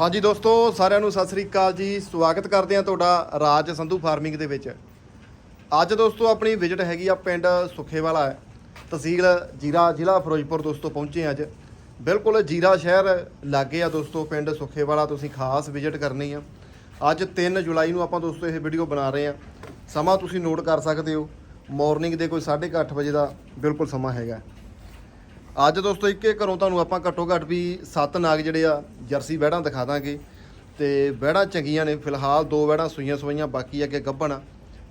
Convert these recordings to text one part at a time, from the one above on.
ਹਾਂਜੀ ਦੋਸਤੋ, ਸਾਰਿਆਂ ਨੂੰ ਸਤਿ ਸ੍ਰੀ ਅਕਾਲ ਜੀ। ਸਵਾਗਤ ਕਰਦੇ ਹਾਂ ਤੁਹਾਡਾ ਰਾਜ ਸੰਧੂ ਫਾਰਮਿੰਗ ਦੇ ਵਿੱਚ। ਅੱਜ ਦੋਸਤੋ, ਆਪਣੀ ਵਿਜ਼ਿਟ ਹੈਗੀ ਆ ਪਿੰਡ ਸੁਖੇਵਾਲਾ ਤਹਿਸੀਲ ਜੀਰਾ, ਜ਼ਿਲ੍ਹਾ ਫਿਰੋਜ਼ਪੁਰ ਦੋਸਤੋ, ਪਹੁੰਚੇ ਅੱਜ। ਬਿਲਕੁਲ ਜੀਰਾ ਸ਼ਹਿਰ ਲਾਗੇ ਆ ਦੋਸਤੋ, ਪਿੰਡ ਸੁਖੇਵਾਲਾ, ਤੁਸੀਂ ਖਾਸ ਵਿਜ਼ਿਟ ਕਰਨੀ ਆ। ਅੱਜ 3 ਜੁਲਾਈ ਨੂੰ ਆਪਾਂ ਦੋਸਤੋ, ਇਹ ਵੀਡੀਓ ਬਣਾ ਰਹੇ ਆ ਸਮਾਂ ਤੁਸੀਂ ਨੋਟ ਕਰ ਸਕਦੇ ਹੋ। ਮਾਰਨਿੰਗ ਦੇ ਕੋਈ 8:30 ਵਜੇ ਦਾ ਬਿਲਕੁਲ ਸਮਾਂ ਹੈਗਾ। ਅੱਜ ਦੋਸਤੋ ਇੱਕੇ ਘਰੋਂ ਤੁਹਾਨੂੰ ਆਪਾਂ ਘੱਟੋ ਘੱਟ ਵੀ ਸੱਤ ਨਾਗ ਜਿਹੜੇ ਆ, ਜਰਸੀ ਵਹਿੜਾਂ ਦਿਖਾ ਦਾਂਗੇ। ਤੇ ਵਹਿੜਾਂ ਚੰਗੀਆਂ ਨੇ, ਫਿਲਹਾਲ ਦੋ ਵਹਿੜਾਂ ਸੂਈਆਂ ਸੂਈਆਂ ਬਾਕੀ ਅੱਗੇ ਗੱਭਣ ਆ।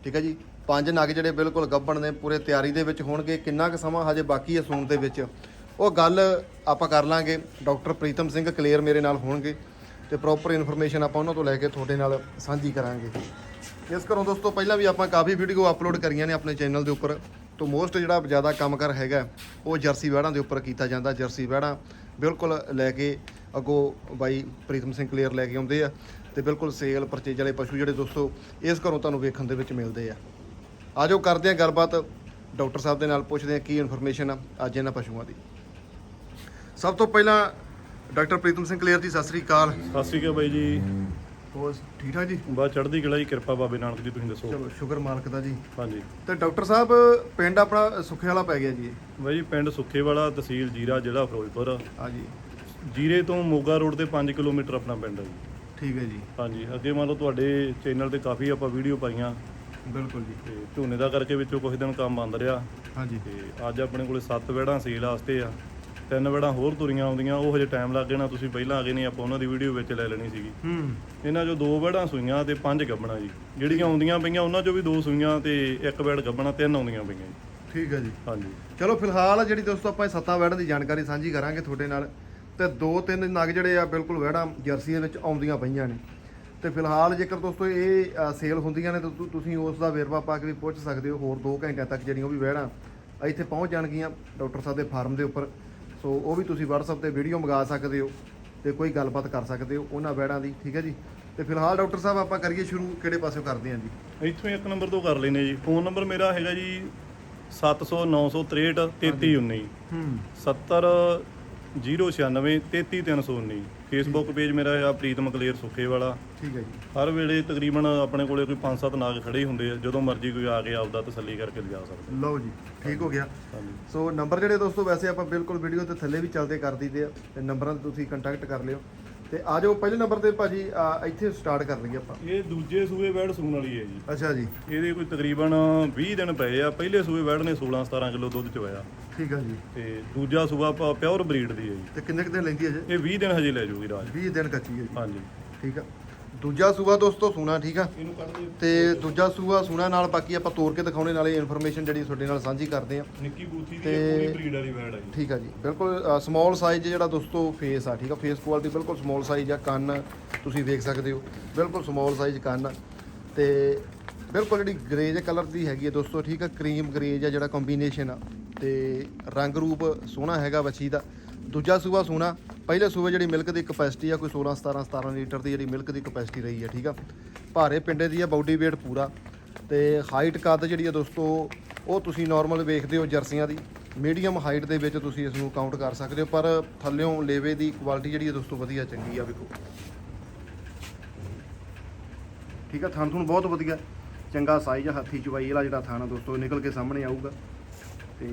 ਠੀਕ ਹੈ ਜੀ? ਪੰਜ ਨਾਗ ਜਿਹੜੇ ਬਿਲਕੁਲ ਗੱਭਣ ਨੇ, ਪੂਰੇ ਤਿਆਰੀ ਦੇ ਵਿੱਚ ਹੋਣਗੇ। ਕਿੰਨਾ ਕੁ ਸਮਾਂ ਹਜੇ ਬਾਕੀ ਹੈ ਸੂਣ ਦੇ ਵਿੱਚ? ਉਹ ਗੱਲ ਆਪਾਂ ਕਰ ਲਾਂਗੇ। ਡਾਕਟਰ ਪ੍ਰੀਤਮ ਸਿੰਘ ਕਲੀਅਰ ਮੇਰੇ ਨਾਲ ਹੋਣਗੇ ਤੇ ਪ੍ਰੋਪਰ ਇਨਫੋਰਮੇਸ਼ਨ ਆਪਾਂ ਉਹਨਾਂ ਤੋਂ ਲੈ ਕੇ ਤੁਹਾਡੇ ਨਾਲ ਸਾਂਝੀ ਕਰਾਂਗੇ। ਇਸ ਘਰੋਂ ਦੋਸਤੋ, ਪਹਿਲਾਂ ਵੀ ਆਪਾਂ ਕਾਫੀ ਵੀਡੀਓ ਅਪਲੋਡ ਕਰੀਆਂ ਨੇ ਆਪਣੇ ਚੈਨਲ ਦੇ ਉੱਪਰ। ਤੋਂ ਮੋਸਟ ਜਿਹੜਾ ਜ਼ਿਆਦਾ ਕੰਮ ਕਰ ਹੈਗਾ ਉਹ ਜਰਸੀ ਵਹਿੜਾਂ ਦੇ ਉੱਪਰ ਕੀਤਾ ਜਾਂਦਾ, ਜਰਸੀ ਵਹਿੜਾਂ ਬਿਲਕੁਲ ਲੈ ਕੇ ਅੱਗੋਂ ਬਾਈ ਪ੍ਰੀਤਮ ਸਿੰਘ ਕਲੀਅਰ ਲੈ ਕੇ ਆਉਂਦੇ ਆ ਤੇ ਬਿਲਕੁਲ ਸੇਲ ਪਰਚੇਜ ਵਾਲੇ ਪਸ਼ੂ ਜਿਹੜੇ ਦੋਸਤੋ, ਇਸ ਘਰੋਂ ਤੁਹਾਨੂੰ ਵੇਖਣ ਦੇ ਵਿੱਚ ਮਿਲਦੇ ਆ। ਆਜੋ ਕਰਦੇ ਆ ਗੱਲਬਾਤ, ਡਾਕਟਰ ਸਾਹਿਬ ਦੇ ਨਾਲ ਪੁੱਛਦੇ ਆ ਕੀ ਇਨਫੋਰਮੇਸ਼ਨ ਆ ਅੱਜ ਇਹਨਾਂ ਪਸ਼ੂਆਂ ਦੀ। ਸਭ ਤੋਂ ਪਹਿਲਾਂ ਡਾਕਟਰ ਪ੍ਰੀਤਮ ਸਿੰਘ ਕਲੀਅਰ ਜੀ, ਸਤਿ ਸ੍ਰੀ ਅਕਾਲ। ਸਤਿ ਸ਼੍ਰੀ ਅਕਾਲ ਬਾਈ ਜੀ। ਹੋਰ ਠੀਕ ਠਾਕ ਜੀ? ਬਸ ਚੜ੍ਹਦੀ ਕਲਾ ਜੀ ਕਿਰਪਾ ਬਾਬੇ ਨਾਨਕ ਦੀ ਤੁਸੀਂ ਦੱਸੋ। ਚਲੋ ਸ਼ੁਕਰ ਮਾਲਕ ਦਾ ਜੀ। ਹਾਂਜੀ। ਤੇ ਡਾਕਟਰ ਸਾਹਿਬ ਪਿੰਡ ਆਪਣਾ ਸੁੱਖੇ ਵਾਲਾ ਪੈ ਗਿਆ ਜੀ ਇਹ। ਬਾਈ ਜੀ ਪਿੰਡ ਸੁੱਖੇਵਾਲਾ ਤਹਿਸੀਲ ਜੀਰਾ ਜ਼ਿਲ੍ਹਾ ਫਿਰੋਜ਼ਪੁਰ। ਹਾਂਜੀ ਜੀਰੇ ਤੋਂ ਮੋਗਾ ਰੋਡ ਤੇ 5 ਕਿਲੋਮੀਟਰ ਆਪਣਾ ਪਿੰਡ ਹੈ ਜੀ। ਠੀਕ ਹੈ ਜੀ। ਹਾਂਜੀ ਅੱਗੇ ਮੰਨ ਲਓ ਤੁਹਾਡੇ ਚੈਨਲ ਤੇ ਕਾਫੀ ਆਪਾਂ ਵੀਡੀਓ ਪਾਈਆਂ। ਬਿਲਕੁਲ ਜੀ। ਤੇ ਝੋਨੇ ਦਾ ਕਰਕੇ ਵਿੱਚੋਂ ਕੁਝ ਦਿਨ ਕੰਮ ਬੰਦ ਰਿਹਾ। ਹਾਂਜੀ ਤੇ ਅੱਜ ਆਪਣੇ ਕੋਲੇ 7 ਵਿਹੜਾਂ ਸੇਲ ਵਾਸਤੇ ਆ। ਤਿੰਨ ਵਿਹੜਾਂ ਹੋਰ ਤੁਰੀਆਂ ਆਉਂਦੀਆਂ ਉਹ ਹਜੇ ਟਾਈਮ ਲੱਗ ਜਾਣਾ ਤੁਸੀਂ ਪਹਿਲਾਂ ਆ ਗਏ ਨਹੀਂ ਆਪਾਂ ਉਹਨਾਂ ਦੀ ਵੀਡੀਓ ਵਿੱਚ ਲੈ ਲੈਣੀ ਸੀਗੀ। ਹੂੰ। ਇਹਨਾਂ ਚੋਂ ਦੋ ਵਿਹੜਾਂ ਸੂਈਆਂ ਤੇ ਪੰਜ ਗੱਬਣਾ ਜੀ। ਜਿਹੜੀਆਂ ਆਉਂਦੀਆਂ ਪਈਆਂ ਉਹਨਾਂ ਚੋਂ ਵੀ ਦੋ ਸੂਈਆਂ ਤੇ ਇੱਕ ਵਿਹੜ ਗੱਬਣਾ ਤਿੰਨ ਆਉਂਦੀਆਂ ਪਈਆਂ ਜੀ। ਠੀਕ ਹੈ ਜੀ। ਹਾਂਜੀ। ਚਲੋ ਫਿਲਹਾਲ ਜਿਹੜੀ ਦੋਸਤੋ ਆਪਾਂ ਇਹ ਸੱਤਾਂ ਵੈੜਾਂ ਦੀ ਜਾਣਕਾਰੀ ਸਾਂਝੀ ਕਰਾਂਗੇ ਤੁਹਾਡੇ ਨਾਲ ਤੇ ਦੋ ਤਿੰਨ ਨਗ ਜਿਹੜੇ ਆ ਬਿਲਕੁਲ ਵੈੜਾਂ ਜਰਸੀ ਦੇ ਵਿੱਚ ਆਉਂਦੀਆਂ ਪਈਆਂ ਨੇ। ਤੇ ਫਿਲਹਾਲ ਜੇਕਰ ਦੋਸਤੋ ਇਹ ਸੇਲ ਹੁੰਦੀਆਂ ਨੇ ਤਾਂ ਤੁਸੀਂ ਉਸ ਦਾ ਵੇਰਵਾ ਪਾ ਕੇ ਵੀ ਪੁੱਛ ਸਕਦੇ ਹੋ ਹੋਰ 2 ਘੰਟਿਆਂ ਤੱਕ ਜਿਹੜੀਆਂ ਉਹ ਵੀ ਵੈੜਾਂ ਇੱਥੇ ਪਹੁੰਚ ਜਾਣਗੀਆਂ ਡਾਕਟਰ ਸਾਹਿਬ ਦੇ ਫਾਰਮ ਦੇ ਉੱਪਰ। ਸੋ ਉਹ ਵੀ ਤੁਸੀਂ WhatsApp ਤੇ ਵੀਡੀਓ ਮੰਗਾ ਸਕਦੇ ਹੋ ਤੇ ਕੋਈ ਗੱਲਬਾਤ ਕਰ ਸਕਦੇ ਹੋ ਉਹਨਾਂ ਵੈੜਾਂ ਦੀ ਠੀਕ ਹੈ ਜੀ? ਤੇ ਫਿਲਹਾਲ ਡਾਕਟਰ ਸਾਹਿਬ ਆਪਾਂ ਕਰੀਏ ਸ਼ੁਰੂ ਕਿਹੜੇ ਪਾਸਿਓਂ ਕਰਦੇ ਹਾਂ ਜੀ? ਇੱਥੋਂ ਇੱਕ ਨੰਬਰ ਤੋਂ ਕਰ ਲੈਨੇ ਜੀ। ਫੋਨ ਨੰਬਰ ਮੇਰਾ ਹੈਗਾ ਜੀ 700 963 3319 ਹੂੰ। 70 096 33319 ਫੇਸਬੁੱਕ ਪੇਜ ਮੇਰਾ ਹੈ ਪ੍ਰੀਤਮ ਕਲੇਰ ਸੁੱਖੇ ਵਾਲਾ। ਠੀਕ ਹੈ ਜੀ। ਹਰ ਵੇਲੇ ਤਕਰੀਬਨ ਆਪਣੇ ਕੋਲੇ ਕੋਈ 5-7 ਨਾਗ ਖੜੇ ਹੀ ਹੁੰਦੇ ਆ ਜਦੋਂ ਮਰਜ਼ੀ ਕੋਈ ਆ ਕੇ ਆਪਦਾ ਤਸੱਲੀ ਕਰਕੇ ਲਿਜਾ ਸਕਦਾ। ਲਓ ਜੀ ਠੀਕ ਹੋ ਗਿਆ। ਹਾਂਜੀ। ਸੋ ਨੰਬਰ ਜਿਹੜੇ ਦੋਸਤੋ ਵੈਸੇ ਆਪਾਂ ਬਿਲਕੁਲ ਵੀਡੀਓ ਤੇ ਥੱਲੇ ਵੀ ਚੱਲਦੇ ਕਰ ਦਈਦੇ ਆ ਤੇ ਨੰਬਰਾਂ ਤੇ ਤੁਸੀਂ ਕੰਟੈਕਟ ਕਰ ਲਿਓ। ਤੇ ਆ ਜਾਓ ਪਹਿਲੇ ਨੰਬਰ ਤੇ ਭਾਜੀ ਆ, ਇੱਥੇ ਸਟਾਰਟ ਕਰ ਲਈਏ ਆਪਾਂ। ਇਹ ਦੂਜੇ ਸੂਏ ਵੈੜ ਸੂਣ ਵਾਲੀ ਹੈ ਜੀ। ਅੱਛਾ ਜੀ। ਇਹਦੇ ਕੋਈ ਤਕਰੀਬਨ 20 ਦਿਨ ਪਏ ਆ ਪਹਿਲੇ ਸੂਏ ਵੈੜ ਨੇ 16-17 ਕਿਲੋ ਦੁੱਧ ਚੋਇਆ। ਠੀਕ ਆ ਜੀ। ਤੇ ਦੂਜਾ ਸੂਆ ਪਿਓਰ ਬਰੀਡ ਦੀ ਹੈ ਜੀ। ਤੇ ਕਿੰਨੇ ਕੁ ਦਿਨ ਲੈਂਦੀ ਹੈ ਜੀ? ਇਹ 20 ਦਿਨ ਹਜੇ ਲੈ ਜਾਊਗੀ ਰਾਜ। 20 ਦਿਨ ਕੱਚੀ ਹੈ ਜੀ। ਹਾਂਜੀ। ਠੀਕ ਆ। ਦੂਜਾ ਸੂਆ ਦੋਸਤੋ ਸੂਣਾ ਠੀਕ ਆ? ਤੇ ਦੂਜਾ ਸੂਆ ਸੂਣਾ ਨਾਲ ਬਾਕੀ ਆਪਾਂ ਤੋੜ ਕੇ ਦਿਖਾਉਣੇ ਨਾਲੇ ਇਨਫੋਰਮੇਸ਼ਨ ਜਿਹੜੀ ਤੁਹਾਡੇ ਨਾਲ ਸਾਂਝੀ ਕਰਦੇ ਆ। ਨਿੱਕੀ ਬੂਥੀ ਦੀ ਪੂਰੀ ਬਰੀਡ ਵਾਲੀ ਵੈੜ ਹੈ ਜੀ। ਠੀਕ ਆ ਜੀ। ਬਿਲਕੁਲ ਸਮਾਲ ਸਾਈਜ਼ ਜਿਹੜਾ ਦੋਸਤੋ ਫੇਸ ਆ ਠੀਕ ਆ? ਫੇਸ ਕੁਆਲਿਟੀ ਬਿਲਕੁਲ ਸਮਾਲ ਸਾਈਜ਼ ਆ ਕੰਨ ਤੁਸੀਂ ਦੇਖ ਸਕਦੇ ਹੋ। ਬਿਲਕੁਲ ਸਮਾਲ ਸਾਈਜ਼ ਕੰਨ। ਆ। ਤੇ ਬਿਲਕੁਲ ਜਿਹੜੀ ਗ੍ਰੇਜ ਕਲਰ ਦੀ ਹੈਗੀ ਹੈ ਦੋਸਤੋ ਠੀਕ ਆ? ਕਰੀਮ ਗ੍ਰੇਜ ਆ ਜਿਹੜਾ ਕੰਬੀਨੇਸ਼ਨ ਆ। ਤੇ ਰੰਗ ਰੂਪ ਸੋਹਣਾ ਹੈਗਾ ਵੱਛੀ ਦਾ। ਦੂਜਾ ਸੂਆ ਸੋਹਣਾ ਪਹਿਲੇ ਸੂਏ ਜਿਹੜੀ ਮਿਲਕ ਦੀ ਕਪੈਸਿਟੀ ਆ, ਕੋਈ 16 17 17 ਲੀਟਰ ਦੀ ਜਿਹੜੀ ਮਿਲਕ ਦੀ ਕਪੈਸਿਟੀ ਰਹੀ ਹੈ ਠੀਕ ਆ। ਭਾਰੇ ਪਿੰਡੇ ਦੀ ਆ ਬਾਡੀ weight ਪੂਰਾ। ਤੇ ਹਾਈਟ ਕੱਦ ਜਿਹੜੀ ਆ ਦੋਸਤੋ, ਉਹ ਤੁਸੀਂ ਨਾਰਮਲ ਵੇਖਦੇ ਹੋ ਜਰਸੀਆਂ ਦੀ। ਮੀਡੀਅਮ ਹਾਈਟ ਦੇ ਵਿੱਚ ਤੁਸੀਂ ਇਸ ਨੂੰ ਕਾਊਂਟ ਕਰ ਸਕਦੇ ਹੋ, ਪਰ ਥੱਲਿਓਂ ਲੇਵੇ ਦੀ ਕੁਆਲਿਟੀ ਜਿਹੜੀ ਹੈ ਦੋਸਤੋ ਵਧੀਆ ਚੰਗੀ ਆ, ਵੇਖੋ। ਠੀਕ ਆ, ਥਣ ਥੁਣ ਬਹੁਤ ਵਧੀਆ। ਚੰਗਾ ਸਾਈਜ਼ ਆ, ਹੱਥੀ ਚਵਾਈ ਵਾਲਾ ਜਿਹੜਾ ਥਾਣਾ ਦੋਸਤੋ ਨਿਕਲ ਕੇ ਸਾਹਮਣੇ ਆਊਗਾ। ਤੇ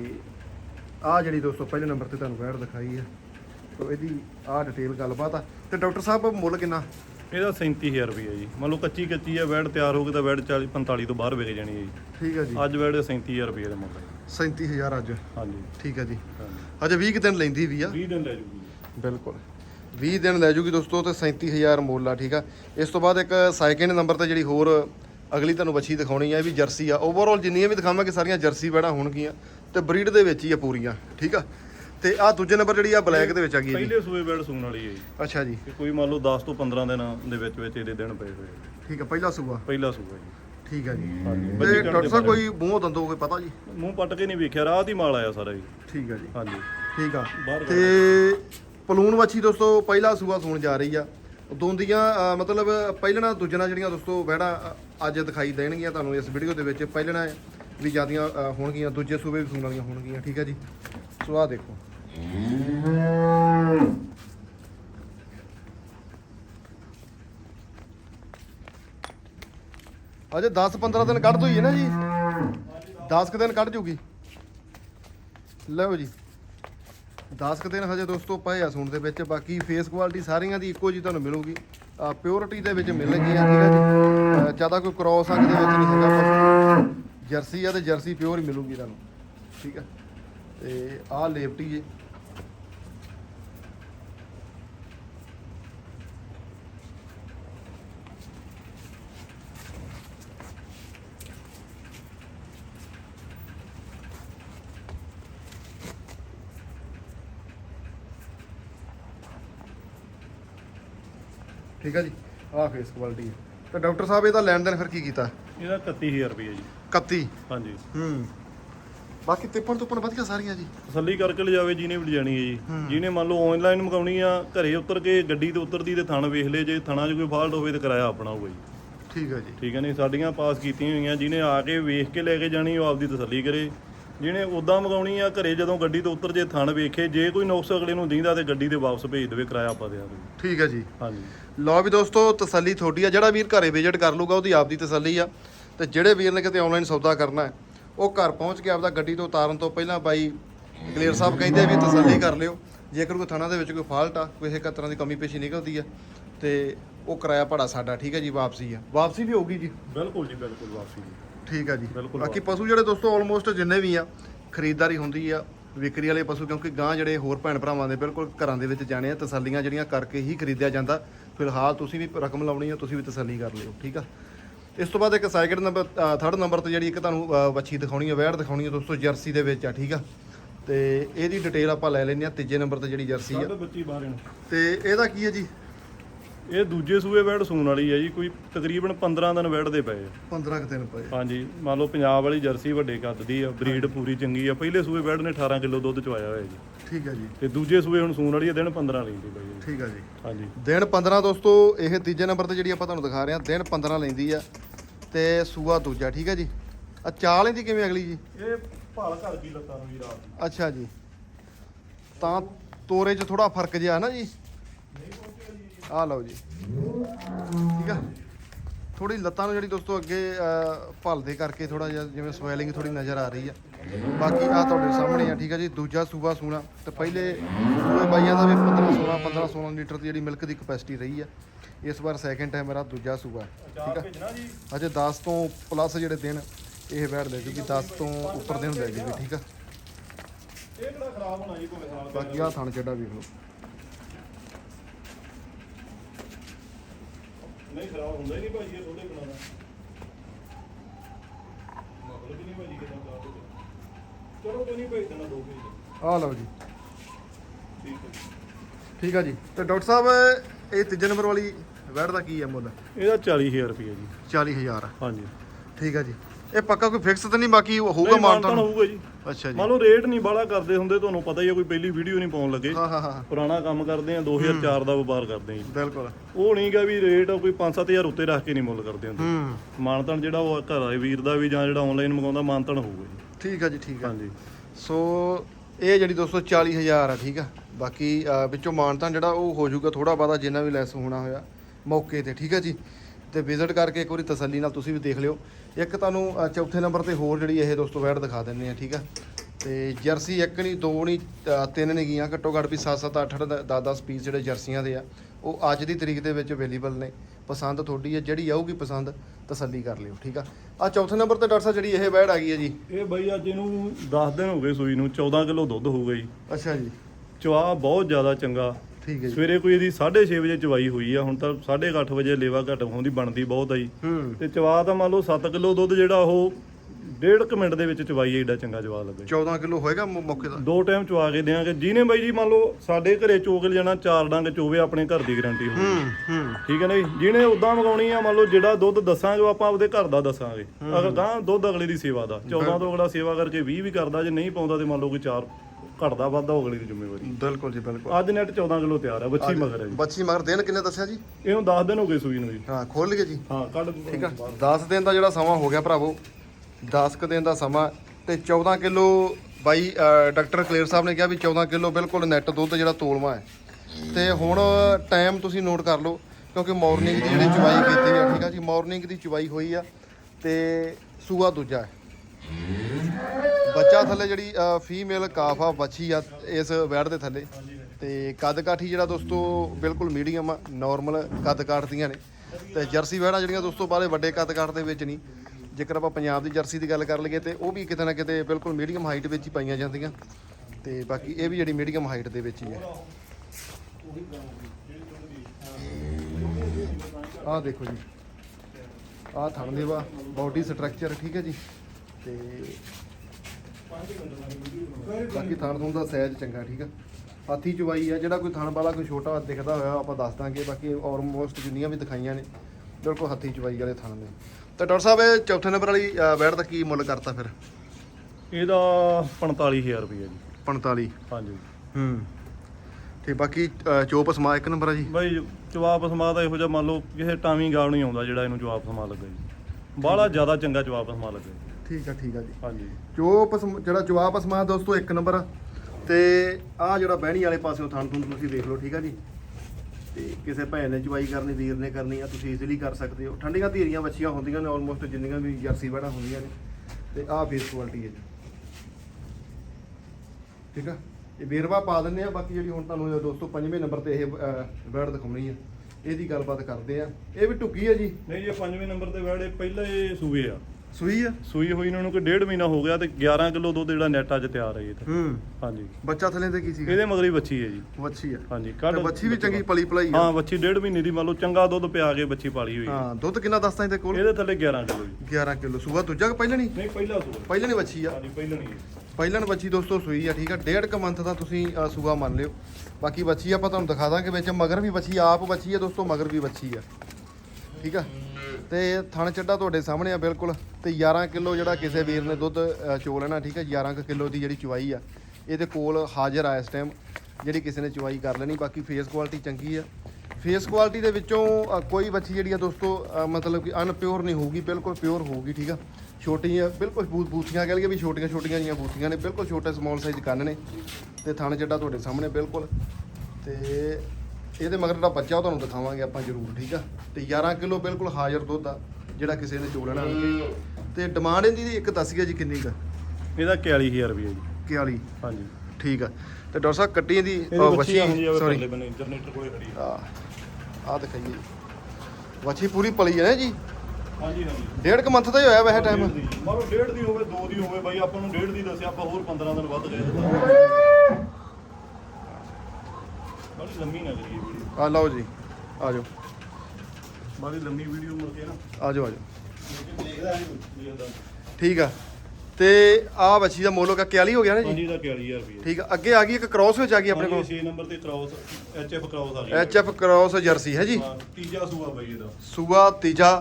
ਆਹ ਜਿਹੜੀ ਦੋਸਤੋ ਪਹਿਲੇ ਨੰਬਰ ਤੇ ਤੁਹਾਨੂੰ ਵੈੜ ਦਿਖਾਈ ਹੈ ਤੋ ਇਹਦੀ ਆਹ ਡਿਟੇਲ ਗੱਲਬਾਤ ਆ। ਤੇ ਡਾਕਟਰ ਸਾਹਿਬ ਮੁੱਲ ਕਿੰਨਾ? ਇਹਦਾ 37000 ਰੁਪਏ ਜੀ। ਮੰਨ ਲਓ ਕੱਚੀ ਕੱਚੀ ਹੈ ਵੈੜ ਤਿਆਰ ਹੋ ਗਈ ਤਾਂ ਵੈੜ 40 45 ਤੋਂ ਬਾਹਰ ਵਿਕ ਜਾਣੀ ਹੈ ਜੀ। ਠੀਕ ਹੈ ਜੀ। ਅੱਜ ਵੈੜ 37000 ਰੁਪਏ ਦੇ ਮੁੱਲ ਹੈ। 37000 ਅੱਜ? ਹਾਂਜੀ। ਠੀਕ ਹੈ ਜੀ। ਅਜੇ 20 ਕੁ ਦਿਨ ਲੈਂਦੀ ਵੀ ਆ? 20 ਦਿਨ ਲੈ ਜੂਗੀ। ਬਿਲਕੁਲ। 20 ਦਿਨ ਲੈ ਜੂਗੀ ਦੋਸਤੋ ਤੇ 37000 ਮੁੱਲ ਆ ਠੀਕ ਆ। ਇਸ ਤੋਂ ਬਾਅਦ ਇੱਕ ਸੈਕਿੰਡ ਨੰਬਰ ਤੇ ਜਿਹੜੀ ਹੋਰ ਅਗਲੀ ਤੁਹਾਨੂੰ ਵੱਛੀ ਦਿਖਾਉਣੀ ਆ ਇਹ ਵੀ ਜਰਸੀ ਆ। ਓਵਰਆਲ ਜਿੰਨੀਆਂ ਵੀ ਦਿਖਾਵਾਂਗੇ ਸਾਰੀਆਂ ਜਰਸੀ ਬੈੜਾ ਹੋਣਗੀਆਂ। ਤੇ ਬਰੀਡ ਦੇ ਵਿੱਚ ਹੀ ਆ ਪੂਰੀਆਂ ਠੀਕ ਆ? ਤੇ ਆ ਦੂਜੇ ਨੰਬਰ ਜਿਹੜੀ ਆ ਬਲੈਕ ਦੇ ਵਿੱਚ ਆ ਗਈ ਹੈ ਜੀ। ਪਹਿਲੇ ਸੂਏ ਵੈੜ ਸੂਣ ਵਾਲੀ ਹੈ ਜੀ। ਅੱਛਾ ਜੀ। ਤੇ ਕੋਈ ਮੰਨ ਲਓ 10 ਤੋਂ 15 ਦਿਨਾਂ ਦੇ ਵਿੱਚ ਵਿੱਚ ਇਹਦੇ ਦਿਨ ਪਏ ਹੋਏ ਆ। ਠੀਕ ਆ ਪਹਿਲਾ ਸੂਆ। ਪਹਿਲਾ ਸੂਆ ਜੀ। ਠੀਕ ਆ ਜੀ। ਹਾਂਜੀ ਤੇ ਡਾਕਟਰ ਸਾਹਿਬ। ਕੋਈ ਮੂੰਹ ਦੰਦੋ ਕੋਈ ਪਤਾ ਜੀ? ਮੂੰਹ ਪੱਟ ਕੇ ਨਹੀਂ ਵੇਖਿਆ ਰਾਹ ਦੀ ਮਾਲ ਆਇਆ ਸਾਰਾ ਜੀ। ਠੀਕ ਆ ਜੀ। ਹਾਂਜੀ। ਠੀਕ ਆ। ਬਾਹਰ ਤੇ ਪਲੂਨ ਵੱਛੀ ਦੋਸਤੋ ਪਹਿਲਾ ਸੂਆ ਸੂਣ ਜਾ ਰਹੀ ਆ। ਦੋਂਦੀਆਂ ਅ, ਮਤਲਬ ਪਹਿਲਣਾ ਦੂਜਣਾ ਜਿਹੜੀਆਂ ਦੋਸਤੋ ਵਹਿੜਾ ਅੱਜ ਦਿਖਾਈ ਦੇਣਗੀਆਂ ਤੁਹਾਨੂੰ ਇਸ ਵੀਡੀਓ ਦੇ ਵਿੱਚ। ਪਹਿਲਣਾ ਵੀ ਜਿਆਦੀਆਂ ਹੋਣਗੀਆਂ, ਦੂਜੇ ਸੂਬੇ ਵੀ ਸੂਣ ਵਾਲੀਆਂ ਹੋਣਗੀਆਂ, ਠੀਕ ਹੈ ਜੀ? ਸੋ ਆ ਦੇਖੋ। ਅਜੇ 10-15 ਦਿਨ ਕੱਢ ਦੋ ਨਾ ਜੀ? 10 ਕ ਦਿਨ ਕੱਢ ਜੂਗੀ। ਲਓ ਜੀ। 10 ਕ ਦਿਨ ਹਜੇ ਦੋਸਤੋ ਪਏ ਆ ਸੂਣ ਵਿੱਚ, ਬਾਕੀ ਫੇਸ ਕੁਆਲਿਟੀ ਸਾਰੀਆਂ ਦੀ ਇੱਕੋ ਜੀ ਤੁਹਾਨੂੰ ਮਿਲੂਗੀ। ਪਿਓਰਿਟੀ ਦੇ ਵਿੱਚ ਮਿਲਣਗੀਆਂ, ਠੀਕ ਹੈ ਜੀ? ਜ਼ਿਆਦਾ ਕੋਈ ਕ੍ਰੋਸ ਅੰਗ ਦੇ ਵਿੱਚ ਨਹੀਂ ਹੈਗਾ ਜਰਸੀ ਆ ਤੇ ਜਰਸੀ ਪਿਓਰ ਹੀ ਮਿਲੂਗੀ ਤੁਹਾਨੂੰ। ਠੀਕ ਹੈ ਤੇ ਆਹ ਲੇਪਟੀ ਜੀ। ਠੀਕ ਹੈ ਜੀ? ਆਹ ਫੇਸ ਕੁਆਲਿਟੀ ਹੈ ਤਾਂ ਡਾਕਟਰ ਸਾਹਿਬ, ਇਹਦਾ ਲੈਣ ਦੇਣ ਫਿਰ ਕੀ ਕੀਤਾ? ਇਹਦਾ 31000 ਰੁਪਏ ਜੀ। 31 ਹਾਂਜੀ। ਹੂੰ। ਬਾਕੀ ਤਿੱਪਣ ਤੁੱਪਣ ਵਧੀਆ ਸਾਰੀਆਂ ਜੀ। ਤਸੱਲੀ ਕਰਕੇ ਲਿਜਾਵੇ ਜਿਹਨੇ ਵੀ ਲਿਜਾਣੀ ਹੈ ਜੀ। ਜਿਹਨੇ ਮੰਨ ਲਓ ਆਨਲਾਈਨ ਮੰਗਾਉਣੀ ਆ ਘਰੇ ਉਤਰ ਕੇ ਗੱਡੀ ਤੇ ਉਤਰਦੀ ਤੇ ਥਣ ਵੇਖ ਲੇ ਜੇ ਥਣਾ 'ਚ ਕੋਈ ਫਾਲਟ ਹੋਵੇ ਤੇ ਕਿਰਾਇਆ ਆਪਣਾ ਹੋਊਗਾ ਜੀ। ਠੀਕ ਹੈ ਜੀ। ਠੀਕ ਹੈ ਨਹੀਂ ਸਾਡੀਆਂ ਪਾਸ ਕੀਤੀਆਂ ਹੋਈਆਂ ਜਿਹਨੇ ਆ ਕੇ ਵੇਖ ਕੇ ਲੈ ਕੇ ਜਾਣੀ ਉਹ ਆਪਦੀ ਤਸੱਲੀ ਕਰੇ। ਜਿਹਨੇ ਉਦਾਂ ਮੰਗਾਉਣੀ ਆ ਘਰੇ ਜਦੋਂ ਗੱਡੀ ਤੋਂ ਉਤਰ ਜੇ ਥਣ ਵੇਖੇ ਜੇ ਕੋਈ ਨੁਕਸ ਅਗਲੇ ਨੂੰ ਦਿੰਦਾ ਤੇ ਗੱਡੀ ਤੇ ਵਾਪਸ ਭੇਜ ਦੇਵੇ ਕਿਰਾਇਆ ਆਪਾਂ ਦਿਆਂਗੇ ਠੀਕ ਹੈ ਜੀ। ਹਾਂਜੀ। ਲਓ ਵੀ ਦੋਸਤੋ ਤਸੱਲੀ ਤੁਹਾਡੀ ਆ ਜਿਹੜਾ ਵੀਰ ਘਰੇ ਵਿਜ਼ਿਟ ਕਰ ਲੂਗਾ ਉਹਦੀ ਆਪਦੀ ਤਸੱਲੀ ਆ। ਤੇ ਜਿਹੜੇ ਵੀਰ ਨੇ ਕਿਤੇ ਆਨਲਾਈਨ ਸੌਦਾ ਕਰਨਾ ਹੈ ਉਹ ਘਰ ਪਹੁੰਚ ਕੇ ਆਪਦਾ ਗੱਡੀ ਤੋਂ ਉਤਾਰਨ ਤੋਂ ਪਹਿਲਾਂ ਬਾਈ ਕਲੀਅਰ ਸਾਹਿਬ ਕਹਿੰਦੇ ਵੀ ਤਸੱਲੀ ਕਰ ਲਿਓ। ਜੇਕਰ ਕੋਈ ਥਾਣਾ ਦੇ ਵਿੱਚ ਕੋਈ ਫਾਲਟ ਆ ਕੋਈ ਕਿਸੇ ਤਰ੍ਹਾਂ ਦੀ ਕਮੀ ਪੇਸ਼ੀ ਨਿਕਲਦੀ ਆ ਤੇ ਉਹ ਕਿਰਾਇਆ ਭਾੜਾ ਸਾਡਾ ਠੀਕ ਹੈ ਜੀ ਵਾਪਸੀ ਆ। ਵਾਪਸੀ ਵੀ ਹੋਊਗੀ ਜੀ? ਬਿਲਕੁਲ ਜੀ ਬਿਲਕੁਲ ਵਾਪਸੀ ਜੀ। ਠੀਕ ਆ ਜੀ। ਬਿਲਕੁਲ ਬਾਕੀ ਪਸ਼ੂ ਜਿਹੜੇ ਦੋਸਤੋ ਆਲਮੋਸਟ ਜਿੰਨੇ ਵੀ ਆ ਖਰੀਦਦਾਰੀ ਹੁੰਦੀ ਆ ਵਿਕਰੀ ਵਾਲੇ ਪਸ਼ੂ ਕਿਉਂਕਿ ਗਾਂ ਜਿਹੜੇ ਹੋਰ ਭੈਣ ਭਰਾਵਾਂ ਦੇ ਬਿਲਕੁਲ ਘਰਾਂ ਦੇ ਵਿੱਚ ਜਾਣੇ ਆ ਤਸੱਲੀਆਂ ਜਿਹੜੀਆਂ ਕਰਕੇ ਹੀ ਖਰੀਦਿਆ ਜਾਂਦਾ। ਫਿਲਹਾਲ ਤੁਸੀਂ ਵੀ ਰਕਮ ਲਾਉਣੀ ਆ ਤੁਸੀਂ ਵੀ ਤਸੱਲੀ ਕਰ ਲਿਓ ਠੀਕ ਆ? ਇਸ ਤੋਂ ਬਾਅਦ ਇੱਕ ਸੈਕਿੰਡ ਨੰਬਰ ਥਰਡ ਨੰਬਰ ਤੇ ਜਿਹੜੀ ਇੱਕ ਤੁਹਾਨੂੰ ਵੱਛੀ ਦਿਖਾਉਣੀ ਆ ਵੈੜ ਦਿਖਾਉਣੀ ਆ ਦੋਸਤੋ ਜਰਸੀ ਦੇ ਵਿੱਚ ਆ ਠੀਕ ਆ? ਤੇ ਇਹਦੀ ਡਿਟੇਲ ਆਪਾਂ ਲੈ ਲੈਂਦੇ ਆ ਤੀਜੇ ਨੰਬਰ ਤੇ ਜਿਹੜੀ ਜਰਸੀ ਆ। ਤੇ ਇਹਦਾ ਕੀ ਹੈ ਜੀ? ਇਹ ਦੂਜੇ ਸੂਏ ਵੈੜ ਸੂਣ ਵਾਲੀ ਹੈ ਜੀ ਕੋਈ ਤਕਰੀਬਨ 15 ਦਿਨ ਵੈੜ ਦੇ ਪਏ ਆ। 15 ਕੁ ਦਿਨ ਪਏ ਹਾਂਜੀ ਮੰਨ ਲਓ ਪੰਜਾਬ ਵਾਲੀ ਜਰਸੀ ਵੱਡੇ ਕੱਦ ਦੀ ਆ ਬਰੀਡ ਪੂਰੀ ਚੰਗੀ ਆ ਪਹਿਲੇ ਸੂਏ ਵੈੜ ਨੇ 18 ਕਿਲੋ ਦੁੱਧ ਚਵਾਇਆ ਹੋਇਆ ਜੀ। ਠੀਕ ਆ ਜੀ। ਤੇ ਦੂਜੇ ਸੂਏ ਹੁਣ ਸੂਣ ਵਾਲੀ ਆ ਦਿਨ 15 ਲੈਂਦੀ ਬਾਈ ਠੀਕ ਆ ਜੀ। ਹਾਂਜੀ। ਦਿਨ 15 ਦੋਸਤੋ ਇਹ ਤੀਜੇ ਨੰਬਰ ਤੇ ਜਿਹੜੀ ਆਪਾਂ ਤੁਹਾਨੂੰ ਦਿਖਾ ਰਹੇ ਹਾਂ ਦਿਨ 15 ਲੈਂਦੀ ਆ। ਤੇ ਸੂਆ ਦੂਜਾ ਠੀਕ ਹੈ ਜੀ? ਆ ਚਾਲ ਇਹਦੀ ਕਿਵੇਂ ਅਗਲੀ ਜੀ? ਇਹ ਭਾਲ ਘਰ ਕੀ ਲੱਤਾਂ ਨੂੰ ਜੀ ਰਾਤ ਅੱਛਾ ਜੀ। ਤਾਂ ਤੋਰੇ 'ਚ ਥੋੜਾ ਫ਼ਰਕ ਜਿਹਾ ਨਾ ਜੀ? ਆ ਲਓ ਜੀ। ਠੀਕ ਆ? ਥੋੜੀ ਲੱਤਾਂ ਨੂੰ ਜਿਹੜੀ ਦੋਸਤੋ ਅੱਗੇ ਅਹ, ਭਲਦੇ ਕਰਕੇ ਥੋੜਾ ਜਿਹਾ ਜਿਵੇਂ ਸਵੈਲਿੰਗ ਥੋੜੀ ਨਜ਼ਰ ਆ ਰਹੀ ਆ। ਬਾਕੀ ਆ ਤੁਹਾਡੇ ਸਾਹਮਣੇ ਆ ਠੀਕ ਆ ਜੀ? ਦੂਜਾ ਸੂਬਾ ਸੂਣਾ। ਤੇ ਪਹਿਲੇ ਸੂਬੇ ਬਾਈਆਂ ਦਾ ਵੀ 15 16 15 16 ਲੀਟਰ ਦੀ ਜਿਹੜੀ ਮਿਲਕ ਦੀ ਕਪੈਸਿਟੀ ਰਹੀ ਆ। ਇਸ ਵਾਰ ਸੈਕਿੰਡ ਟਾਈਮ ਮੇਰਾ ਦੂਜਾ ਸੂਬਾ ਭੇਜਣਾ ਜੀ। ਅਜੇ 10 ਤੋਂ ਪਲੱਸ ਜਿਹੜੇ ਦਿਨ ਇਹ ਬੈਠ ਲੈ ਜੂਗੀ 10 ਤੋਂ ਉੱਪਰ ਦਿਨ ਲੈ ਜੂਗੀ ਠੀਕ ਆ? ਇਹ ਕਿਹੜਾ ਖਰਾਬ ਹੋਣਾ ਜੀ ਕੋਈ ਸਾਲ ਬਾਕੀ ਆ ਥਣ ਚੱਡਾ ਵੇਖ ਲਓ। ਨਹੀਂ ਖਰਾਬ ਹੁੰਦਾ ਹੀ ਨਹੀਂ ਭਾਈ ਇਹ ਥੋੜੇ ਬਣਾਉਣਾ ਮਤਲਬ ਹੀ ਨਹੀਂ ਭਾਜੀ ਕਿਦਾਂ ਕਰ ਦੋ ਚਲੋ ਕੋਈ ਨਹੀਂ ਭੇਜ ਦੇਣਾ ਦੋ ਭੇਜ ਆ ਲਓ ਜੀ। ਠੀਕ ਹੈ ਜੀ। ਠੀਕ ਆ ਜੀ। ਤੇ ਡਾਕਟਰ ਸਾਹਿਬ ਇਹ ਤੀਜੇ ਨੰਬਰ ਵਾਲੀ ਵੈੜ ਦਾ ਕੀ ਹੈ ਮੁੱਲ? ਇਹਦਾ 40000 ਰੁਪਏ ਜੀ। 40000 ਹਾਂਜੀ। ਠੀਕ ਆ ਜੀ। ਇਹ ਪੱਕਾ ਕੋਈ ਫਿਕਸ ਤਾਂ ਨਹੀਂ ਬਾਕੀ ਹੋਊਗਾ ਨਹੀਂ, ਮਾਨਤਾ ਮਾਨਤਾਨ ਹੋਊਗਾ ਜੀ। ਅੱਛਾ ਜੀ। ਮੰਨ ਲਓ ਰੇਟ ਨਹੀਂ ਬਾਲਾ ਕਰਦੇ ਹੁੰਦੇ ਤੁਹਾਨੂੰ ਪਤਾ ਹੀ ਆ ਕੋਈ ਪਹਿਲੀ ਵੀਡੀਓ ਨਹੀਂ ਪਾਉਣ ਲੱਗੇ। ਹਾਂ ਹਾਂ ਹਾਂ। ਪੁਰਾਣਾ ਕੰਮ ਕਰਦੇ ਆ 2004 ਦਾ ਵਪਾਰ ਕਰਦੇ ਆ ਜੀ। ਬਿਲਕੁਲ। ਉਹ ਨਹੀਂਗਾ ਵੀ ਰੇਟ ਕੋਈ 5-7000 ਉੱਤੇ ਰੱਖ ਕੇ ਨਹੀਂ ਮੁੱਲ ਕਰਦੇ ਹੁੰਦੇ। ਹੂੰ। ਮਾਨਤਨ ਜਿਹੜਾ ਉਹ ਘਰ ਵਾਲੇ ਵੀਰ ਦਾ ਵੀ ਜਾਂ ਜਿਹੜਾ ਆਨਲਾਈਨ ਮੰਗਾਉਂਦਾ ਮਾਨਤਨ ਹੋਊਗਾ ਜੀ। ਠੀਕ ਆ ਜੀ ਠੀਕ ਆ। ਹਾਂਜੀ। ਸੋ ਇਹ ਜਿਹੜੀ ਦੋਸਤੋ 40000 ਆ ਠੀਕ ਆ। ਬਾਕੀ ਵਿੱਚੋਂ ਮਾਨਤਾ ਜਿਹੜਾ ਉਹ ਹੋ ਜਾਊਗਾ ਥੋੜਾ ਬਾਦਾ ਜਿੰਨਾ ਵੀ ਲੈਸ ਹੋਣਾ ਹੋਇਆ ਮੌਕੇ ਤੇ ਠੀਕ ਆ ਜੀ। ਤੇ ਵਿਜ਼ਿਟ ਕਰਕੇ ਇੱਕ ਵਾਰੀ ਤਸੱਲੀ ਨਾਲ ਤੁਸੀਂ ਵੀ ਦੇਖ ਲਿਓ। ਇੱਕ ਤੁਹਾਨੂੰ ਚੌਥੇ ਨੰਬਰ ਤੇ ਹੋਰ ਜਿਹੜੀ ਇਹ ਦੋਸਤੋ ਵੈਟ ਦਿਖਾ ਦਿੰਨੇ ਆ ਠੀਕ ਆ। ਤੇ ਜਰਸੀ ਇੱਕ ਨਹੀਂ ਦੋ ਨਹੀਂ ਤਿੰਨ ਨਹੀਂ ਗੀਆਂ ਘੱਟੋ ਘੱਟ ਵੀ 7 7 8 10 10 ਪੀਸ ਜਿਹੜੇ ਜਰਸੀਆਂ ਦੇ ਆ। ਉਹ ਅੱਜ ਦੀ ਤਰੀਕ ਦੇ ਵਿੱਚ ਅਵੇਲੇਬਲ ਨੇ। ਪਸੰਦ ਤੁਹਾਡੀ ਹੈ ਜਿਹੜੀ ਆਊਗੀ ਪਸੰਦ ਤਸੱਲੀ ਕਰ ਲਿਓ ਠੀਕ ਆ? ਆ ਚੌਥੇ ਨੰਬਰ ਤੇ ਡਾਕਟਰ ਸਾਹਿਬ ਜਿਹੜੀ ਇਹ ਵੈਟ ਆ ਗਈ ਹੈ ਜੀ। ਇਹ ਬਈ ਅੱਜ ਇਹਨੂੰ 10 ਦਿਨ ਹੋ ਗਏ ਸੂਈ ਨੂੰ 14 ਕਿਲੋ ਦੁੱਧ ਹੋਊਗਾ ਜੀ। ਅੱਛਾ ਜੀ। ਚਵਾ ਬਹੁਤ ਜ਼ਿਆਦਾ ਚੰਗਾ। ਠੀਕ ਹੈ ਜੀ। ਸਵੇਰੇ ਕੋਈ ਇਹਦੀ 6:30 ਵਜੇ ਚਵਾਈ ਹੋਈ ਆ ਹੁਣ ਤਾਂ 8:30 ਵਜੇ ਲੇਵਾ ਘਟ ਹੁੰਦੀ ਬਣਦੀ ਬਹੁਤ ਆ ਜੀ। ਤੇ ਚਵਾ ਤਾਂ ਮੰਨ ਲਓ 7 ਕਿਲੋ ਦੁੱਧ ਜਿਹੜਾ ਉਹ ਡੇਢ ਕੁ ਮਿੰਟ ਦੇ ਵਿੱਚ ਚਵਾਈ ਏਡਾ ਚੰਗਾ ਚਵਾ ਲੱਗਾ ਜੀ। 14 ਕਿਲੋ ਹੋਏਗਾ ਮੌ- ਮੌਕੇ ਦਾ? ਦੋ ਟਾਈਮ ਚਵਾ ਕੇ ਦਿਆਂਗੇ। ਜਿਹਨੇ ਬਾਈ ਜੀ ਮੰਨ ਲਓ ਸਾਡੇ ਘਰੇ ਚੋਕ ਜਾਣਾ ਚਾਰ ਡੰਗ ਚੋਵੇ ਆਪਣੇ ਘਰ ਦੀ ਗਾਰੰਟੀ ਹੋਊਗੀ। ਹੂੰ ਹੂੰ। ਠੀਕ ਹੈ ਨਾ ਜੀ? ਜਿਹਨੇ ਉਦਾਂ ਮੰਗਾਉਣੀ ਆ ਮੰਨ ਲਓ ਜਿਹੜਾ ਦੁੱਧ ਦੱਸਾਂਗੇ ਉਹ ਆਪਾਂ ਆਪਦੇ ਘਰ ਦਾ ਦੱਸਾਂਗੇ। ਅਗਰ ਗਾਂ ਦੁੱਧ ਅਗਲੇ ਦੀ ਸੇਵਾ ਦਾ 14 ਤੋਂ ਅਗਲਾ ਸੇਵਾ ਕਰਕੇ 20 ਵੀ ਕਰਦਾ ਜੇ ਨਹੀਂ ਪਾਉਂਦਾ ਤੇ ਮੰਨ ਲਓ ਕੋਈ 4 ਘਟਦਾ ਵੱਧਦਾ ਉਹ ਅਗਲੀ ਦੀ ਜ਼ਿੰਮੇਵਾਰੀ। ਬਿਲਕੁਲ ਜੀ ਬਿਲਕੁਲ। ਅੱਜ ਨੈਟ 14 ਕਿਲੋ ਤਿਆਰ ਹੈ ਬੱਚੀ ਮਗਰ ਹੈ ਜੀ। ਬੱਚੀ ਮਗਰ ਦਿਨ ਕਿੰਨੇ ਦੱਸਿਆ ਜੀ? ਇਹਨੂੰ 10 ਦਿਨ ਹੋ ਗਏ ਸੂਈ ਨੂੰ ਜੀ। ਹਾਂ ਖੋਲ ਲਈਏ ਜੀ। ਹਾਂ ਕੱਢ ਠੀਕ ਆ। 10 ਦਿਨ ਦਾ ਜਿਹੜਾ ਸਮਾਂ ਹੋ ਗਿਆ ਭਰਾਵੋ 10 ਕ ਦਿਨ ਦਾ ਸਮਾਂ ਤੇ 14 ਕਿਲੋ ਬਾਈ ਡਾਕਟਰ ਕਲੇਰ ਸਾਹਿਬ ਨੇ ਕਿਹਾ ਵੀ 14 ਕਿਲੋ ਬਿਲਕੁਲ ਨੈਟ ਦੁੱਧ ਜਿਹੜਾ ਤੋਲਵਾ ਹੈ। ਤੇ ਹੁਣ ਟਾਈਮ ਤੁਸੀਂ ਨੋਟ ਕਰ ਲਓ, ਕਿਉਂਕਿ ਮਾਰਨਿੰਗ ਦੀ ਜਿਹੜੀ ਚਵਾਈ ਕੀਤੀ ਆ ਠੀਕ ਆ ਜੀ ਮਾਰਨਿੰਗ ਦੀ ਚਵਾਈ ਹੋਈ ਆ ਤੇ ਸੂਆ ਦੂਜਾ ਹੈ। ਬੱਚਾ ਥੱਲੇ ਜਿਹੜੀ ਫੀਮੇਲ ਕਾਫ ਆ ਬੱਚੀ ਆ ਇਸ ਵੈੜ ਦੇ ਥੱਲੇ। ਤੇ ਕੱਦ ਕਾਠੀ ਜਿਹੜਾ ਦੋਸਤੋ, ਬਿਲਕੁਲ ਮੀਡੀਅਮ ਆ ਨਾਰਮਲ ਕੱਦ ਕਾਠ ਦੀਆਂ ਨੇ। ਤੇ ਜਰਸੀ ਵੈੜਾਂ ਜਿਹੜੀਆਂ ਦੋਸਤੋ, ਬਾਹਲੇ ਵੱਡੇ ਕੱਦ ਕਾਠ ਦੇ ਵਿੱਚ ਨਹੀਂ। ਜੇਕਰ ਆਪਾਂ ਪੰਜਾਬ ਦੀ ਜਰਸੀ ਦੀ ਗੱਲ ਕਰ ਲਈਏ ਤੇ ਉਹ ਵੀ ਕਿਤੇ ਨਾ ਕਿਤੇ ਬਿਲਕੁਲ ਮੀਡੀਅਮ ਹਾਈਟ ਵਿੱਚ ਹੀ ਪਾਈਆਂ ਜਾਂਦੀਆਂ। ਤੇ ਬਾਕੀ ਇਹ ਵੀ ਜਿਹੜੀ ਮੀਡੀਅਮ ਹਾਈਟ ਦੇ ਵਿੱਚ ਹੀ ਹੈ। ਆਹ ਦੇਖੋ ਜੀ। ਆਹ ਥਣ ਦੇ ਵਾ ਬਾਡੀ ਸਟਰਕਚਰ ਠੀਕ ਹੈ ਜੀ। ਤੇ ਬਾਕੀ ਥਣ ਥਣ ਦਾ ਸਾਈਜ਼ ਚੰਗਾ, ਠੀਕ ਆ। ਹਾਥੀ ਚਵਾਈ ਆ, ਜਿਹੜਾ ਕੋਈ ਥਣ ਵਾਲਾ ਕੋਈ ਛੋਟਾ ਦਿਖਦਾ ਹੋਇਆ, ਆਪਾਂ ਦੱਸ ਦਾਂਗੇ। ਬਾਕੀ ਆਲਮੋਸਟ ਜਿੰਨੀਆਂ ਵੀ ਦਿਖਾਈਆਂ ਨੇ, ਬਿਲਕੁਲ ਹੱਥੀ ਚਵਾਈ ਵਾਲੇ ਥਣ ਨੇ। ਤਾਂ ਡਾਕਟਰ ਸਾਹਿਬ ਇਹ ਚੌਥੇ ਨੰਬਰ ਵਾਲੀ ਬੈਡ ਦਾ ਕੀ ਮੁੱਲ ਕਰਤਾ ਫਿਰ? ਇਹਦਾ 45000 ਰੁਪਏ ਜੀ। 45 ਹਾਂਜੀ। ਹੂੰ। ਤੇ ਬਾਕੀ ਚੋਪ ਸਮਾ ਇੱਕ ਨੰਬਰ ਆ ਜੀ? ਬਾਈ ਜਵਾਬ ਸਮਾ ਦਾ ਇਹੋ ਜਿਹਾ ਮੰਨ ਲਓ ਕਿਸੇ ਟਾਵੀਂ ਗਾਲ ਨਹੀਂ ਆਉਂਦਾ ਜਿਹੜਾ ਇਹਨੂੰ ਜਵਾਬ ਸਮਾ ਲੱਗੇ ਜੀ। ਬਾਹਲਾ ਜ਼ਿਆਦਾ ਚੰਗਾ ਜਵਾਬ ਸਮਾ ਲੱਗੇ ਠੀਕ ਆ ਠੀਕ ਆ ਜੀ। ਹਾਂਜੀ। ਚੋਪ ਸਮ- ਜਿਹੜਾ ਜਵਾਬ ਅਸਮਾ ਦੋਸਤੋ ਇੱਕ ਨੰਬਰ। ਤੇ ਆ ਜਿਹੜਾ ਬਹਿਣੀ ਵਾਲੇ ਪਾਸਿਓਂ ਥਣ ਥਣ ਤੁਸੀਂ ਦੇਖ ਲਓ ਠੀਕ ਆ ਜੀ? ਤੇ ਕਿਸੇ ਭੈਣ ਨੇ ਚਵਾਈ ਕਰਨੀ, ਵੀਰ ਨੇ ਕਰਨੀ, ਆ ਤੁਸੀਂ ਈਜ਼ੀਲੀ ਕਰ ਸਕਦੇ ਹੋ। ਠੰਡੀਆਂ ਧੀਰੀਆਂ ਬੱਚੀਆਂ ਹੁੰਦੀਆਂ ਨੇ ਆਲਮੋਸਟ ਜਿੰਨੀਆਂ ਵੀ ਜਰਸੀ ਵੜਾ ਹੁੰਦੀਆਂ ਨੇ। ਤੇ ਆਹ ਫੇਸ ਕੁਆਲਿਟੀ ਹੈ ਜੀ। ਠੀਕ ਆ? ਇਹ ਵੇਰਵਾ ਪਾ ਦਿੰਦੇ ਆ, ਬਾਕੀ ਜਿਹੜੀ ਹੁਣ ਤੁਹਾਨੂੰ ਦੋਸਤੋ ਪੰਜਵੇਂ ਨੰਬਰ ਤੇ ਇਹ ਵਰਡ ਦਿਖਾਉਣੀ ਆ। ਇਹਦੀ ਗੱਲਬਾਤ ਕਰਦੇ ਆ। ਇਹ ਵੀ ਟੁੱਕੀ ਹੈ ਜੀ? ਨਹੀਂ ਜੀ ਪੰਜਵੇਂ ਨੰਬਰ ਤੇ ਵੜੇ ਪਹਿਲਾਂ ਇਹ ਸੂਏ ਆ। ਸੂਈ ਆ? ਸੂਈ ਹੋਈ ਇਹਨਾਂ ਨੂੰ ਕੋਈ ਡੇਢ ਮਹੀਨਾ ਹੋ ਗਿਆ ਤੇ 11 ਕਿਲੋ ਦੁੱਧ ਜਿਹੜਾ ਨੈਟ ਅੱਜ ਤਿਆਰ ਹੈ ਜੀ ਹੂੰ। ਹਾਂਜੀ। ਬੱਚਾ ਥੱਲੇ ਤੇ ਕੀ ਸੀਗਾ? ਇਹਦੇ ਮਗਰ ਹੀ ਬੱਚੀ ਹੈ ਜੀ। ਵੱਛੀ ਆ। ਹਾਂਜੀ ਤੇ ਬੱਚੀ ਵੀ ਚੰਗੀ ਪਲੀ ਭਲਾਈ ਆ। ਹਾਂ ਬੱਚੀ ਡੇਢ ਮਹੀਨੇ ਦੀ ਮੰਨ ਲਓ ਚੰਗਾ ਦੁੱਧ ਪਿਆ ਕੇ ਬੱਚੀ ਪਾਲੀ ਹੋਈ ਹੈ ਹਾਂ ਦੁੱਧ ਕਿੰਨਾ ਦੱਸਦਾ ਇਹਦੇ ਕੋਲ? ਇਹਦੇ ਥੱਲੇ 11 ਕਿਲੋ ਜੀ। 11 ਕਿਲੋ। ਸੂਆ ਦੂਜਾ ਕਿ ਪਹਿਲਾਂ ਨਹੀਂ ਨਹੀਂ ਪਹਿਲਾ ਸੂਆ। ਪਹਿਲਾਂ ਨਹੀਂ ਬੱਚੀ ਆ। ਹਾਂਜੀ ਪਹਿਲਾਂ ਨਹੀਂ ਪਹਿਲਾਂ ਬੱਚੀ ਦੋਸਤੋ ਸੂਈ ਆ ਠੀਕ ਆ? ਡੇਢ ਕ ਮੰਥ ਦਾ ਤੁਸੀਂ ਅ, ਸੂਆ ਮੰਨ ਲਿਓ। ਬਾਕੀ ਬੱਚੀ ਆਪਾਂ ਤੁਹਾਨੂੰ ਦਿਖਾ ਦਾਂਗੇ ਵਿੱਚ। ਮਗਰ ਵੀ ਬੱਚੀ ਆਪ ਬੱਚੀ ਆ ਦੋਸਤੋ ਮਗਰ ਵੀ ਬੱਚੀ ਆ। ਠੀਕ ਆ? ਤੇ ਥਣ ਚੱਡਾ ਤੁਹਾਡੇ ਸਾਹਮਣੇ ਆ ਬਿਲਕੁਲ। ਤੇ 11 ਕਿਲੋ ਜਿਹੜਾ ਕਿਸੇ ਵੀਰ ਨੇ ਦੁੱਧ ਚੋ ਲੈਣਾ, ਠੀਕ ਆ? 11 ਕੁ ਕਿਲੋ ਦੀ ਜਿਹੜੀ ਚਵਾਈ ਆ, ਇਹਦੇ ਕੋਲ ਹਾਜ਼ਰ ਆ ਇਸ ਟਾਈਮ ਜਿਹੜੀ ਕਿਸੇ ਨੇ ਚਵਾਈ ਕਰ ਲੈਣੀ, ਬਾਕੀ ਫੇਸ ਕੁਆਲਿਟੀ ਚੰਗੀ ਆ। ਫੇਸ ਕੁਆਲਿਟੀ ਦੇ ਵਿੱਚੋਂ ਕੋਈ ਬੱਚੀ ਜਿਹੜੀ ਆ ਦੋਸਤੋ ਮਤਲਬ ਕਿ ਅਨਪਿਓਰ ਨਹੀਂ ਹੋਊਗੀ, ਬਿਲਕੁਲ ਪਿਓਰ ਹੋਊਗੀ, ਠੀਕ ਆ? ਛੋਟੀਆਂ ਬਿਲਕੁਲ ਬੂ- ਬੂਥੀਆਂ ਕਹਿ ਲਈਏ ਵੀ ਛੋਟੀਆਂ ਛੋਟੀਆਂ ਜੀਆਂ ਬੂਥੀਆਂ ਨੇ, ਬਿਲਕੁਲ ਛੋਟੇ ਸਮਾਲ ਸਾਈਜ਼ ਕੰਨ ਨੇ। ਤੇ ਥਣ ਚੱਡਾ ਤੁਹਾਡੇ ਸਾਹਮਣੇ, ਬਿਲਕੁਲ। ਤੇ ਇਹਦੇ ਮਗਰ ਜਿਹੜਾ ਬੱਚਾ ਉਹ ਤੁਹਾਨੂੰ ਦਿਖਾਵਾਂਗੇ ਆਪਾਂ ਜ਼ਰੂਰ ਠੀਕ ਆ? ਤੇ 11 ਕਿਲੋ ਬਿਲਕੁਲ ਹਾਜ਼ਰ ਦੁੱਧ ਆ ਜਿਹੜਾ ਕਿਸੇ ਨੇ ਚੋਲਣਾ ਹੋਵੇ ਤੇ ਡਿਮਾਂਡ ਇਹਦੀ ਇੱਕ ਦੱਸੀਏ ਜੀ ਕਿੰਨੀ ਕੁ? ਇਹਦਾ 41000 ਰੁਪਏ ਜੀ। 41 ਹਾਂਜੀ। ਠੀਕ ਆ। ਤੇ ਡਾਕਟਰ ਸਾਹਿਬ ਕੱਟੀ ਦੀ ਆਵੇ ਸੌਰੀ ਜਨਰੇਟਰ ਕੋਲੇ ਖੜੀ। ਆ। ਆ ਦਿਖਾਈਏ ਵੱਛੀ ਪੂਰੀ ਪਲੀ ਹੈ ਜੀ? ਹਾਂਜੀ ਹਾਂਜੀ। ਡੇਢ ਕੁ ਮੰਥ ਦਾ ਹੀ ਹੋਇਆ ਵੈਸੇ ਟਾਈਮ ਦੀ। ਲਓ ਡੇਢ ਦੀ ਹੋਵੇ ਦੋ ਦੀ ਹੋਵੇ ਬਾਈ ਆਪਾਂ ਨੂੰ ਡੇਢ ਦੀ ਦੱਸਿਆ ਆਪਾਂ ਹੋਰ 15 ਦਿਨ ਵੱਧ ਗਏ। ਬੜੀ ਲੰਮੀ ਨਾ ਕਰੀਏ ਵੀਡੀਓ ਆ ਲਓ ਜੀ ਆ ਜਾਓ। ਬੜੀ ਲੰਮੀ ਵੀਡੀਓ ਮੁੜ ਕੇ ਨਾ। ਆ ਜਾਓ ਆ ਜਾਓ। ਦੇਖਦਾ ਨਹੀਂ ਹੁੰਦਾ ਠੀਕ ਆ। ਤੇ ਆ ਬੱਚੀ ਦਾ ਮੁੱਲ ਗਿਆ 41 ਹੋ ਗਿਆ ਨਾ ਜੀ? ਹਾਂਜੀ ਦਾ 41000 ਰੁਪਏ ਠੀਕ ਆ। ਅੱਗੇ ਆ ਗਈ ਇੱਕ ਕ੍ਰਾਸ ਵਿੱਚ ਆ ਗਈ ਆਪਣੇ ਕੋਲ। 6 ਨੰਬਰ ਤੇ ਕ੍ਰਾਸ ਐਚਐਫ ਕ੍ਰਾਸ ਆ ਗਈ ਐਚ ਐਫ ਕ੍ਰਾਸ ਜਰਸੀ ਹੈ ਜੀ? ਹਾਂ, ਤੀਜਾ ਸੂਆ ਬਾਈ ਇਹਦਾ। ਸੂਆ ਤੀਜਾ।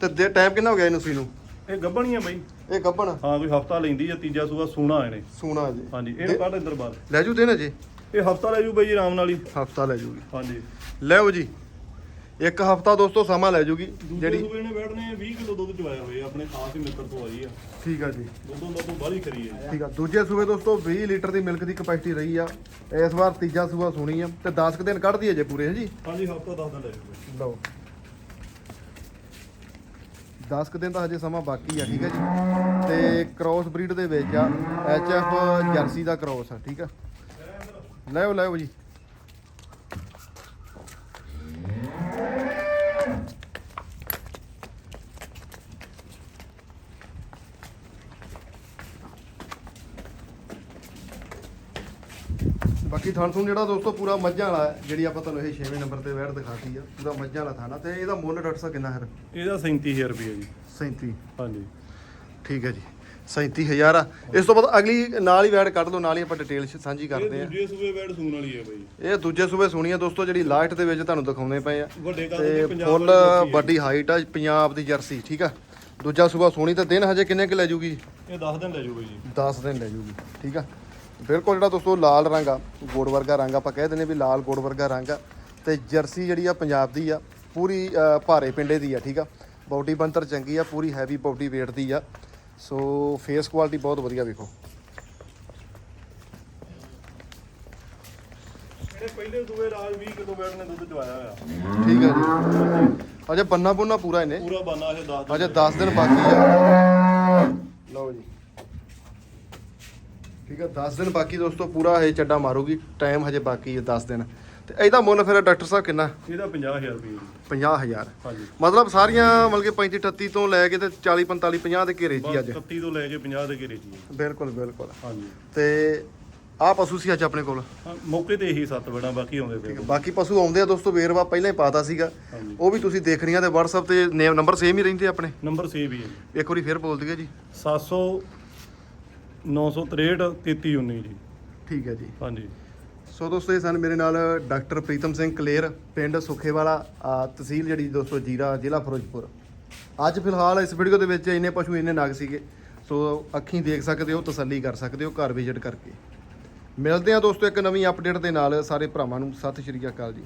ਤੇ ਦੇ ਟਾਈਮ ਕਿੰਨਾ ਹੋ ਗਿਆ ਇਹਨੂੰ ਸੂਈ ਨੂੰ ਇਹ ਗੱਬਣੀ ਆ ਬਾਈ। ਇਹ ਗੱਬਣ ਹਾਂ ਕੋਈ ਹਫਤਾ ਲੈਂਦੀ ਆ ਤੀਜਾ ਸੂਆ ਸੋਨਾ ਇਹਨੇ। ਸੂਣਾ ਜੀ। ਹਾਂਜੀ ਇਹਨੂੰ ਕੱਢ ਇੰਦਰ ਬਾਹਰ। ਲੈ ਜੂ ਦੇਣਾ ਜੀ ਇਹ ਹਫਤਾ ਲੈ ਜੂ ਬਾਈ ਜੀ ਆਰਾਮ ਨਾਲ ਹੀ। ਹਫਤਾ ਲੈ ਜੂਗੀ। ਹਾਂਜੀ। ਲੈਓ ਜੀ ਇੱਕ ਹਫਤਾ ਦੋਸਤੋ ਸਮਾਂ ਲੈ ਜੂਗੀ ਦੂਜੇ ਜਿਹੜੀ ਸੂਏ ਨੇ ਬੈਠਨੇ 20 ਕਿਲੋ ਦੁੱਧ ਚਵਾਇਆ ਹੋਇਆ ਆਪਣੇ ਖਾਸ ਹੀ ਮਿੱਤਰ ਤੋਂ ਆਈ ਆ। ਠੀਕ ਆ ਜੀ। ਦੁੱਧੋਂ ਦਾ ਤੋਂ ਬਾਹਲੀ ਕਰੀ ਹੈ ਠੀਕ ਆ ਦੂਜੇ ਸੂਬੇ ਦੋਸਤੋ 20 ਲੀਟਰ ਦੀ ਮਿਲਕ ਦੀ ਕਪੈਸਿਟੀ ਰਹੀ ਆ ਇਸ ਵਾਰ ਤੀਜਾ ਸੂਆ ਸੁਣੀ ਆ ਤੇ 10 ਕੁ ਦਿਨ ਕੱਢਦੀ ਹੈ ਜੇ ਪੂਰੇ ਹੈ ਜੀ? ਹਾਂਜੀ ਹਫਤਾ 10 ਦਿਨ ਲੈ ਜੂ ਬਾਈ ਲਓ। 10 ਕੁ ਦਿਨ ਦਾ ਹਜੇ ਸਮਾਂ ਬਾਕੀ ਆ ਠੀਕ ਹੈ ਜੀ। ਤੇ ਕ੍ਰਾਸ ਬਰੀਡ ਦੇ ਵਿੱਚ ਆ ਐਫ ਜਰਸੀ ਦਾ ਕ੍ਰਾਸ ਆ ਠੀਕ ਆ। ਲੈਓ ਲੈਓ ਜੀ। ਬਾਕੀ ਥਣ ਥੁਣ ਜਿਹੜਾ ਦੋਸਤੋ ਪੂਰਾ ਮੱਝਾਂ ਵਾਲਾ ਹੈ ਜਿਹੜੀ ਆਪਾਂ ਤੁਹਾਨੂੰ ਇਹ 6ਵੇਂ ਨੰਬਰ ਤੇ ਵੈੜ ਦਿਖਾਤੀ ਆ ਪੂਰਾ ਮੱਝਾਂ ਵਾਲਾ ਥਾਣਾ। ਤੇ ਇਹਦਾ ਮੁੱਲ ਡਾਕਟਰ ਸਾਹਿਬ ਕਿੰਨਾ ਹੈ? ਇਹਦਾ 37000 ਰੁਪਏ ਜੀ। 37 ਹਾਂਜੀ। ਠੀਕ ਹੈ ਜੀ। 37000 ਆ। ਇਸ ਤੋਂ ਬਾਅਦ ਅਗਲੀ ਨਾਲ ਹੀ ਵੈੜ ਕੱਢ ਲਓ ਨਾਲ ਹੀ ਆਪਾਂ ਡਿਟੇਲ ਸਾਂਝੀ ਕਰਦੇ ਆ ਦੂਜੇ ਸੂਏ ਬੈਡ ਸੂਣ ਵਾਲੀ ਹੈ ਬਾਈ। ਇਹ ਦੂਜੇ ਸੂਬੇ ਸੁਣੀਆਂ ਦੋਸਤੋ ਜਿਹੜੀ ਲਾਈਟ ਦੇ ਵਿੱਚ ਤੁਹਾਨੂੰ ਦਿਖਾਉਂਦੇ ਪਏ ਆ। ਵੱਡੇ ਤੇ ਫੁੱਲ। ਵੱਡੀ ਹਾਈਟ ਆ ਪੰਜਾਬ ਦੀ ਜਰਸੀ ਠੀਕ ਆ? ਦੂਜਾ ਸੂਬਾ ਸੋਣੀ ਤਾਂ ਦਿਨ ਹਜੇ ਕਿੰਨੇ ਕਿ ਲੈ ਜੂਗੀ? ਇਹ 10 ਦਿਨ ਲੈ ਜੂ ਬਾਈ ਜੀ। 10 ਦਿਨ ਲੈ ਜੂਗੀ ਠੀਕ ਆ? ਬਿਲਕੁਲ ਜਿਹੜਾ ਦੋਸਤੋ ਲਾਲ ਰੰਗ ਆ ਗੋੜ ਵਰਗਾ ਰੰਗ ਆਪਾਂ ਕਹਿ ਦਿੰਦੇ ਵੀ ਲਾਲ ਗੋੜ ਵਰਗਾ ਰੰਗ ਆ। ਤੇ ਜਰਸੀ ਜਿਹੜੀ ਆ ਪੰਜਾਬ ਦੀ ਆ ਪੂਰੀ ਭਾਰੇ ਪਿੰਡੇ ਦੀ ਆ ਠੀਕ ਆ? ਬਾਡੀ ਬੰਤਰ ਚੰਗੀ ਆ ਪੂਰੀ ਹੈਵੀ ਬਾਡੀ weight ਦੀ ਆ। ਸੋ ਫੇਸ ਕੁਆਲਿਟੀ ਬਹੁਤ ਵਧੀਆ ਵੇਖੋ ਇਹਨੇ ਪਹਿਲੇ ਸੂਏ ਰਾਜ 20 ਕਿਲੋ ਬੈਡ ਨੇ ਦੁੱਧ ਚਵਾਇਆ ਹੋਇਆ। ਠੀਕ ਆ ਜੀ। ਅਜੇ ਬੰਨਾ ਬੁੰਨਾ ਪੂਰਾ ਇਹਨੇ। ਪੂਰਾ ਬਾਨਾ ਇਹ 10 ਅਜੇ 10 ਦਿਨ ਬਾਕੀ ਆ। ਲਓ ਜੀ। ਠੀਕ ਹੈ 10 ਦਿਨ ਬਾਕੀ ਦੋਸਤੋ ਪੂਰਾ ਇਹ ਚੱਡਾ ਮਾਰੂਗੀ। ਟਾਈਮ ਹਜੇ ਬਾਕੀ ਹੈ 10 ਦਿਨ। ਤੇ ਇਹਦਾ ਮੁੱਲ ਫਿਰ ਡਾਕਟਰ ਸਾਹਿਬ ਕਿੰਨਾ? ਇਹਦਾ 50000 ਰੁਪਏ। ਜੀ 50000 ਹਾਂਜੀ। ਮਤਲਬ ਸਾਰੀਆਂ ਮਤਲਬ ਕਿ 35 38 ਤੋਂ ਲੈ ਕੇ ਤੇ 40 45 50 ਦੇ ਘੇਰੇ ਹੀ ਅੱਜ। 31 ਤੋਂ ਲੈ ਕੇ 50 ਦੇ ਘੇਰੇ ਜੀ ਬਿਲਕੁਲ ਬਿਲਕੁਲ। ਹਾਂਜੀ। ਤੇ ਆਹ ਪਸ਼ੂ ਸੀ ਅੱਜ ਆਪਣੇ ਕੋਲ? ਮੌਕੇ ਤੇ ਇਹੀ ਸੱਤ ਬੜਾ ਬਾਕੀ ਆਉਂਦੇ ਪਏ ਬਾਕੀ ਪਸ਼ੂ ਆਉਂਦੇ ਆ ਦੋਸਤੋ ਵੇਰਵਾ ਪਹਿਲਾਂ ਹੀ ਪਾਤਾ ਸੀਗਾ। ਉਹ ਵੀ ਤੁਸੀਂ ਦੇਖ ਰਹੀਆਂ ਤੇ WhatsApp ਤੇ ਨੇਮ ਨੰਬਰ ਸੇਮ ਹੀ ਰਹਿੰਦੇ ਆਪਣੇ? ਨੰਬਰ ਸੇਵ ਹੀ ਹੈ ਜੀ। ਇੱਕ ਵਾਰੀ ਫੇਰ ਬੋਲ ਦਈਏ ਜੀ। 700 963 3319 ਜੀ। ਠੀਕ ਹੈ ਜੀ। ਹਾਂਜੀ। ਸੋ ਦੋਸਤੋ, ਇਹ ਸਨ ਮੇਰੇ ਨਾਲ ਡਾਕਟਰ ਪ੍ਰੀਤਮ ਸਿੰਘ ਕਲੇਰ, ਪਿੰਡ ਸੁਖੇਵਾਲਾ ਤਹਿਸੀਲ ਜਿਹੜੀ ਦੋਸਤੋ ਜੀਰਾ, ਜ਼ਿਲ੍ਹਾ ਫਿਰੋਜ਼ਪੁਰ। ਅੱਜ ਫਿਲਹਾਲ ਇਸ ਵੀਡੀਓ ਦੇ ਵਿੱਚ ਇੰਨੇ ਪਸ਼ੂ, ਇੰਨੇ ਨਗ ਸੀਗੇ। ਸੋ ਅੱਖੀਂ ਦੇਖ ਸਕਦੇ ਹੋ, ਤਸੱਲੀ ਕਰ ਸਕਦੇ ਹੋ, ਘਰ ਵਿਜ਼ਿਟ ਕਰਕੇ। ਮਿਲਦੇ ਹਾਂ ਦੋਸਤੋ ਇੱਕ ਨਵੀਂ ਅਪਡੇਟ ਦੇ ਨਾਲ, ਸਾਰੇ ਭਰਾਵਾਂ ਨੂੰ। ਸਤਿ ਸ਼੍ਰੀ ਅਕਾਲ ਜੀ।